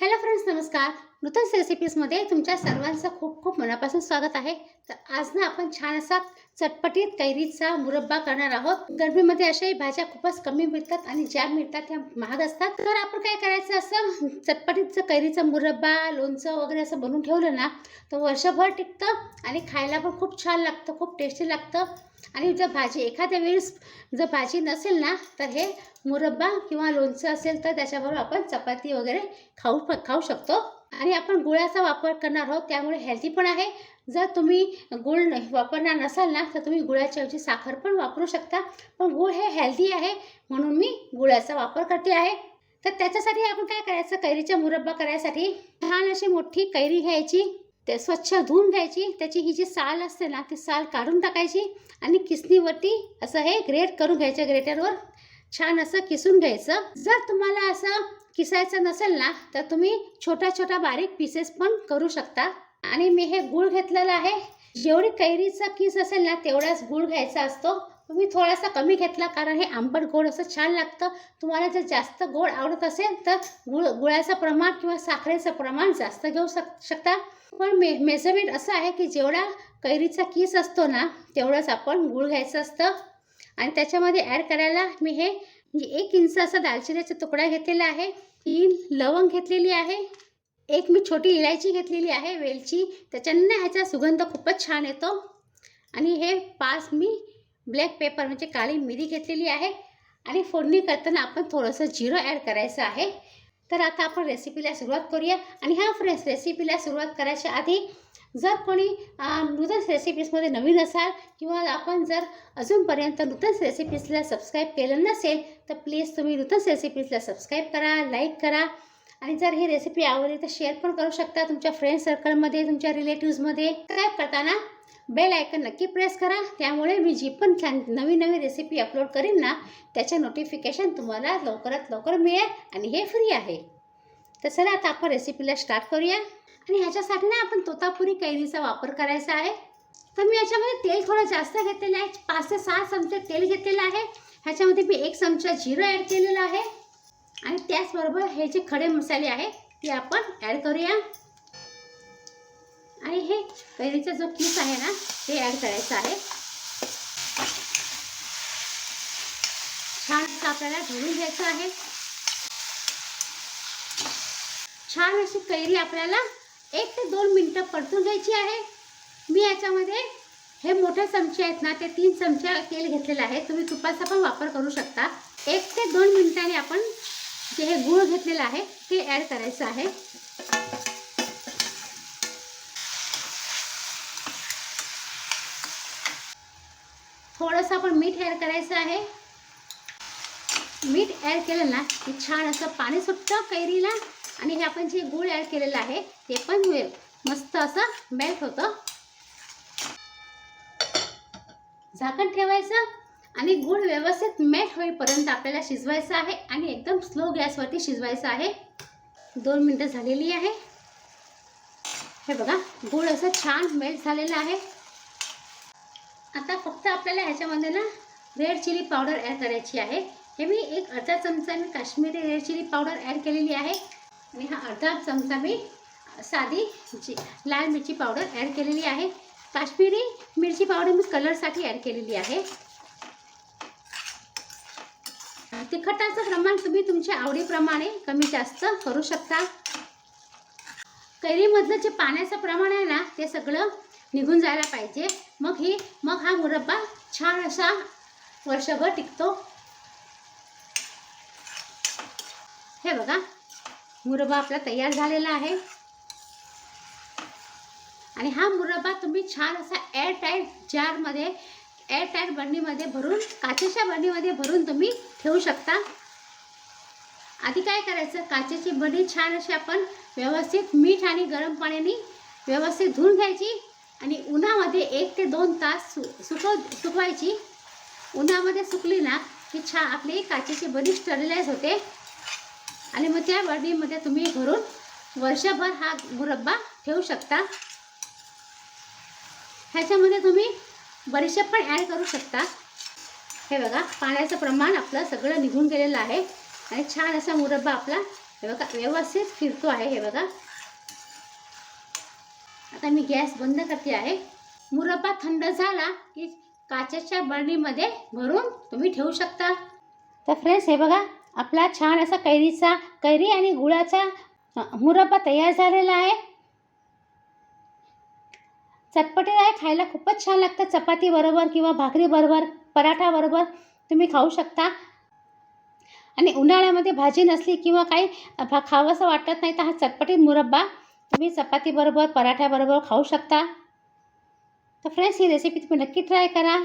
Hello friends नमस्कार. नूतन रेसिपीजमध्ये तुमच्या सर्वांचं खूप खूप मनापासून स्वागत आहे. तर आज ना आपण छान असा चटपटीत कैरीचा मुरब्बा करणार आहोत. गरमीमध्ये अशाही भाज्या खूपच कमी मिळतात आणि ज्या मिळतात त्या महाग असतात. तर आपण काय करायचं असं चटपटीतचं कैरीचं मुरब्बा लोणचं वगैरे असं बनवून ठेवलं ना तर वर्षभर टिकतं आणि खायला पण खूप छान लागतं खूप टेस्टी लागतं. आणि जर भाजी एखाद्या वेळेस जर भाजी नसेल ना तर हे मुरब्बा किंवा लोणचं असेल तर त्याच्याबरोबर आपण चपाती वगैरे खाऊ खाऊ शकतो. आणि आपण गुळाचा वापर करणार आहोत त्यामुळे हेल्दी पण आहे. जर तुम्ही गुळ वापरणार नसाल ना तर तुम्ही गुळाच्याऐवजी साखर पण वापरू शकता. पण गुळ हे हेल्दी आहे म्हणून मी गुळाचा वापर करते आहे. तर त्याच्यासाठी आपण काय करायचं? कैरीचा मुरब्बा करायसाठी छान अशी मोठी कैरी घ्यायची. ते स्वच्छ धुवून घ्यायची. त्याची ही जी साल असते ना ती साल काढून टाकायची आणि किसणीवरती असं हे ग्रेट करून घ्यायचं ग्रेटरवर. छान असं किसून घ्यायचं. जर तुम्हाला असं किसायचं नसेल ना तर तुम्ही छोटा छोटा बारीक पीसेस पण करू शकता. आणि मी हे गूळ घेतलेलं आहे. जेवढी कैरीचा किस असेल ना तेवढाच गूळ घ्यायचा असतो. तुम्ही थोडासा कमी घेतला कारण हे आंबट गोड असं छान लागतं. तुम्हाला जर जास्त गोड आवडत असेल तर गुळ गुळाचं प्रमाण किंवा साखरेचं प्रमाण जास्त घेऊ शक शकता. पण मे मेजरमेंट असं आहे की जेवढा कैरीचा किस असतो ना तेवढंच आपण गूळ घ्यायचं असतं. आणि त्याच्यामध्ये ॲड करायला मी हे म्हणजे एक इंच असा दालचिनीचा तुकडा घेतलेला आहे. तीन लवंग घेतलेली आहे. एक मी छोटी इलायची घेतलेली आहे वेलची. त्याच्यानं ह्याचा सुगंध खूपच छान येतो. आणि हे पाच मी ब्लॅक पेपर म्हणजे काळी मिरी घेतलेली आहे आणि फोडणी करताना आपण थोडंसं जिरं ॲड करायचं आहे. तर आता आपण रेसिपीला सुरुवात करूया आणि ह्या फ्रेश रेसिपीला सुरुवात करायच्या आधी जर कोणी नूतन रेसिपीजमध्ये नवीन असाल किंवा आपण जर अजूनपर्यंत नूतन रेसिपीजला सबस्क्राईब केलं नसेल तर प्लीज तुम्ही नूतन रेसिपीजला सबस्क्राईब करा लाईक करा. आणि जर ही रेसिपी आवडली तर शेअर पण करू शकता तुमच्या फ्रेंड सर्कलमध्ये तुमच्या रिलेटिव्समध्ये सबस्क्राईब करताना बेल आयकन नक्की प्रेस करा. त्यामुळे मी जी पण छान नवी नवी रेसिपी अपलोड करीन ना त्याचे नोटिफिकेशन तुम्हाला लवकरात लवकर मिळेल आणि हे फ्री आहे. तर चला आता आपण रेसिपीला स्टार्ट करूया. आणि ह्याच्यासाठी ना आपण तोतापुरी कैरीचा वापर करायचा आहे. तर मी याच्यामध्ये तेल थोडं जास्त घेतलेलं आहे. पाच ते सहा चमचे तेल घेतलेलं आहे. ह्याच्यामध्ये मी एक चमचा जिरं ॲड केलेलं आहे. आणि त्याचबरोबर हे जे खडे मसाले आहे ते आपण ॲड करूया. आणि हे कैरीचा जो किस आहे ना ते ॲड करायचं आहे. छान आपल्याला धुवून घ्यायचं आहे. छान अशी कैरी आपल्याला एक ते दोन मिनटं परतून घ्यायची आहे. मी याच्यामध्ये हे मोठे चमचे आहेत ना ते तीन चमचे तेल घेतलेलं आहे. तुम्ही तुपाचा पण वापर करू शकता. एक ते दोन मिनिटांनी आपण जे हे गूळ घेतलेलं आहे ते ॲड करायचं आहे. थोडंसं आपण मीठ ॲड करायचं आहे. मीठ ॲड केलं ना की छान असं पाणी सुटतं कैरीला. आणि हे आपण जे गूळ ॲड केलेलं आहे ते पण मस्त असं मेल्ट होतं. झाकण ठेवायचं. आणि गूळ व्यवस्थित मेल्ट होईपर्यंत आपल्याला शिजवायचं आहे. आणि एकदम स्लो गॅसवरती शिजवायचं आहे. दोन मिनटं झालेली आहे. हे बघा गूळ असं छान मेल्ट झालेलं आहे. आता फक्त आपल्याला ह्याच्यामध्ये ना रेड चिली पावडर ॲड करायची आहे. हे मी एक अर्धा चमचा मी Kashmiri red chilli powder add केलेली आहे. आणि हा अर्धा चमचा मी साधी जी लाल मिरची पावडर ॲड केलेली आहे. काश्मीरी मिरची पावडर मी कलरसाठी ॲड केलेली आहे. तिखटाचं प्रमाण तुम्ही तुमच्या आवडीप्रमाणे कमी जास्त करू शकता. कैरीमधलं जे पाण्याचं प्रमाण आहे ना ते सगळं निघून जायला पाहिजे. मग ही मग हा मुरब्बा छान असा वर्षभर टिकतो. हे बघा मुरब्बा आपला तयार झालेला आहे. आणि हा मुरब्बा तुम्ही छान असा एअर टाईट जारमध्ये एअर टाईट बरणीमध्ये भरून काचेच्या बरणीमध्ये भरून तुम्ही ठेवू शकता. आधी काय करायचं काचेची बरणी छान अशी आपण व्यवस्थित मीठ आणि गरम पाण्याने व्यवस्थित धुवून घ्यायची. आणि उन्हामध्ये एक ते दोन तास सु सुकव सुकवायची. उन्हामध्ये सुकली ना की छान आपली काचेची बरी स्टरिलाइज होते. आणि मग त्या बडीमध्ये तुम्ही भरून वर्षभर हा मुरब्बा ठेवू शकता. ह्याच्यामध्ये तुम्ही बडीशेप पण ॲड करू शकता. हे बघा पाण्याचं प्रमाण आपलं सगळं निघून गेलेलं आहे. आणि छान असा मुरब्बा आपला हे बघा व्यवस्थित फिरतो आहे हे बघा. आता मी गॅस बंद करते आहे. मुरब्बा थंड झाला की काचेच्या बरणीमध्ये भरून तुम्ही ठेवू शकता. तर फ्रेंड्स हे बघा आपला छान असा कैरीचा कैरी आणि गुळाचा मुरब्बा तयार झालेला आहे. चटपटीत आहे खायला खूपच छान लागतं. चपाती बरोबर किंवा भाकरी बरोबर पराठा बरोबर तुम्ही खाऊ शकता. आणि उन्हाळ्यामध्ये भाजी नसली किंवा काही भा खावंसं वाटत नाही तर हा चटपटीत मुरब्बा तुम्ही चपातीबरोबर पराठ्याबरोबर खाऊ शकता. तर फ्रेंड्स ही रेसिपी तुम्ही नक्की ट्राय करा.